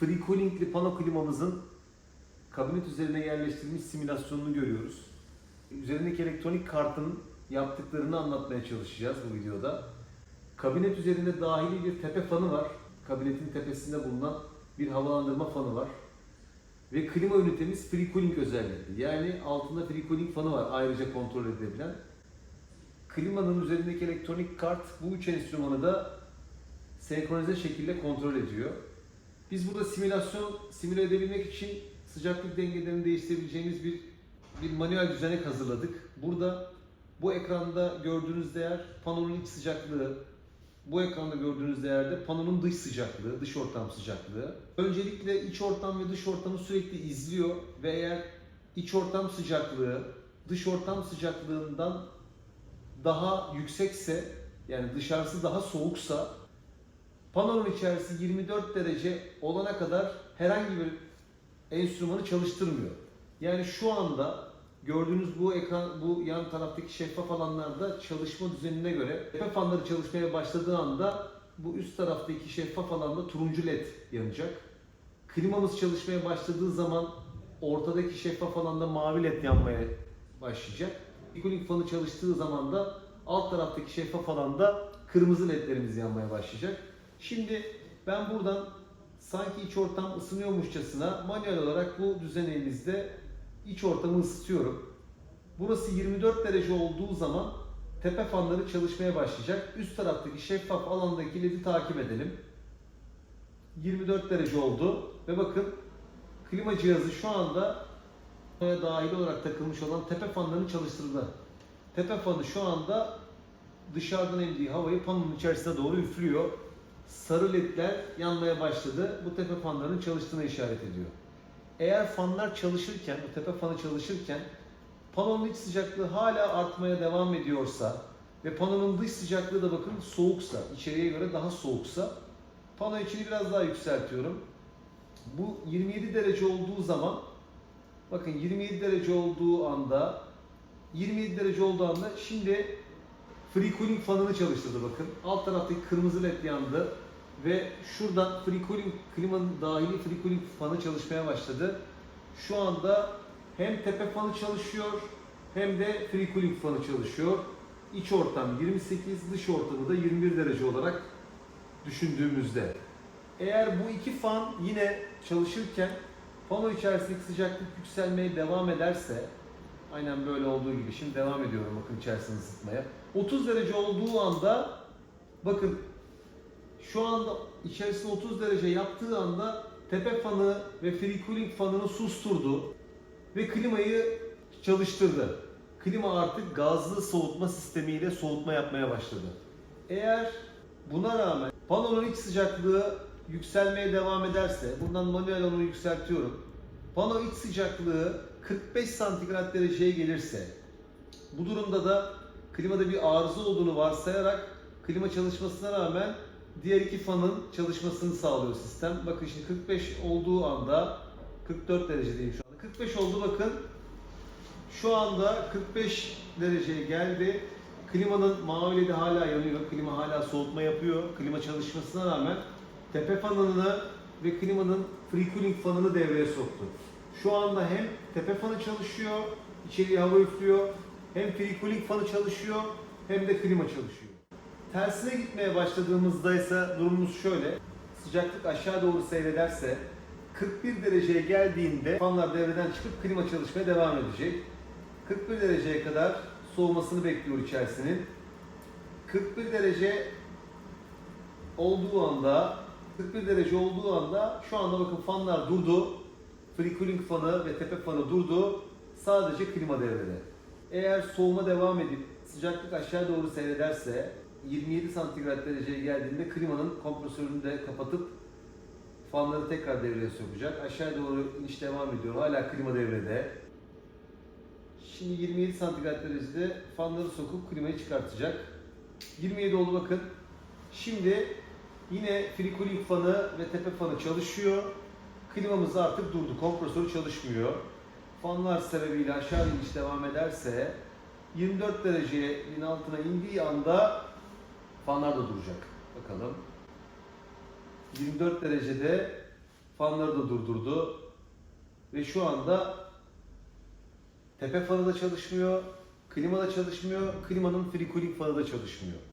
free cooling'li pano klimamızın kabinet üzerine yerleştirilmiş simülasyonunu görüyoruz. Üzerindeki elektronik kartın yaptıklarını anlatmaya çalışacağız bu videoda. Kabinet üzerinde dahili bir tepe fanı var. Kabinetin tepesinde bulunan bir havalandırma fanı var. Ve klima ünitemiz free cooling özellikli. Yani altında free cooling fanı var ayrıca kontrol edilebilen. Klimanın üzerindeki elektronik kart bu üç enstrümanı da senkronize şekilde kontrol ediyor. Biz burada simülasyon simüle edebilmek için sıcaklık dengelerini değiştirebileceğimiz bir bir manuel düzenek hazırladık. Burada bu ekranda gördüğünüz değer panonun iç sıcaklığı, bu ekranda gördüğünüz değerde panonun dış sıcaklığı, dış ortam sıcaklığı. Öncelikle iç ortam ve dış ortamı sürekli izliyor ve eğer iç ortam sıcaklığı dış ortam sıcaklığından daha yüksekse yani dışarısı daha soğuksa panonun içerisi 24 derece olana kadar herhangi bir enstrümanı çalıştırmıyor. Yani şu anda gördüğünüz bu ekran, bu yan taraftaki şeffaf alanlarda çalışma düzenine göre tepe fanları çalışmaya başladığı anda bu üst taraftaki şeffaf alanda turuncu led yanacak. Klimamız çalışmaya başladığı zaman ortadaki şeffaf alanda mavi led yanmaya başlayacak. Cooling fanı çalıştığı zaman da alt taraftaki şeffaf alanda kırmızı ledlerimiz yanmaya başlayacak. Şimdi ben buradan sanki iç ortam ısınıyormuşçasına manuel olarak bu düzeneğimizde iç ortamı ısıtıyorum. Burası 24 derece olduğu zaman tepe fanları çalışmaya başlayacak. Üst taraftaki şeffaf alandaki ledi takip edelim. 24 derece oldu ve bakın klima cihazı şu anda dahil olarak takılmış olan tepe fanlarını çalıştırdı. Tepe fanı şu anda dışarıdan emdiği havayı panonun içerisine doğru üflüyor. Sarı ledler yanmaya başladı. Bu tepe fanlarının çalıştığına işaret ediyor. Eğer fanlar çalışırken, bu tepe fanı çalışırken panonun iç sıcaklığı hala artmaya devam ediyorsa ve panonun dış sıcaklığı da bakın soğuksa, içeriye göre daha soğuksa pano içini biraz daha yükseltiyorum. Bu 27 derece olduğu zaman bakın 27 derece olduğu anda 27 derece olduğu anda şimdi free cooling fanını çalıştırdı bakın. Alt taraftaki kırmızı led yandı ve şuradan free cooling klimanın dahili free cooling fanı çalışmaya başladı. Şu anda hem tepe fanı çalışıyor hem de free cooling fanı çalışıyor. İç ortam 28, dış ortamı da 21 derece olarak düşündüğümüzde. Eğer bu iki fan yine çalışırken pano içerisindeki sıcaklık yükselmeye devam ederse aynen böyle olduğu gibi şimdi devam ediyorum bakın içerisini ısıtmaya. 30 derece olduğu anda bakın şu anda içerisinde 30 derece yaptığı anda tepe fanı ve free cooling fanını susturdu ve klimayı çalıştırdı. Klima artık gazlı soğutma sistemiyle soğutma yapmaya başladı. Eğer buna rağmen panonun iç sıcaklığı yükselmeye devam ederse, buradan manuel onu yükseltiyorum. Pano iç sıcaklığı 45 santigrat dereceye gelirse, bu durumda da klimada bir arıza olduğunu varsayarak klima çalışmasına rağmen diğer iki fanın çalışmasını sağlıyor sistem. Bakın şimdi 45 olduğu anda 44 derecedeyim şu anda. 45 oldu bakın. Şu anda 45 dereceye geldi. Klimanın mavi ledi hala yanıyor. Klima hala soğutma yapıyor. Klima çalışmasına rağmen tepe fanını ve klimanın free cooling fanını devreye soktu. Şu anda hem tepe fanı çalışıyor, içeriye hava üflüyor, hem free cooling fanı çalışıyor, hem de klima çalışıyor. Tersine gitmeye başladığımızda ise durumumuz şöyle. Sıcaklık aşağı doğru seyrederse 41 dereceye geldiğinde fanlar devreden çıkıp klima çalışmaya devam edecek. 41 dereceye kadar soğumasını bekliyor içerisinin. 41 derece olduğu anda 41 derece olduğu anda şu anda bakın fanlar durdu. Free cooling fanı ve tepe fanı durdu. Sadece klima devrede. Eğer soğuma devam edip sıcaklık aşağı doğru seyrederse 27 santigrat dereceye geldiğinde klimanın kompresörünü de kapatıp fanları tekrar devreye sokacak. Aşağı doğru iniş devam ediyor. Hala klima devrede. Şimdi 27 santigrat derecede fanları sokup klimayı çıkartacak. 27 oldu bakın. Şimdi yine free cooling fanı ve tepe fanı çalışıyor. Klimamız artık durdu. Kompresörü çalışmıyor. Fanlar sebebiyle aşağı iniş devam ederse 24 derecenin altına indiği anda fanlar da duracak. Bakalım. 24 derecede Fanları da durdurdu. Ve şu anda tepe fanı da çalışmıyor. Klima da çalışmıyor. Klimanın free cooling fanı da çalışmıyor.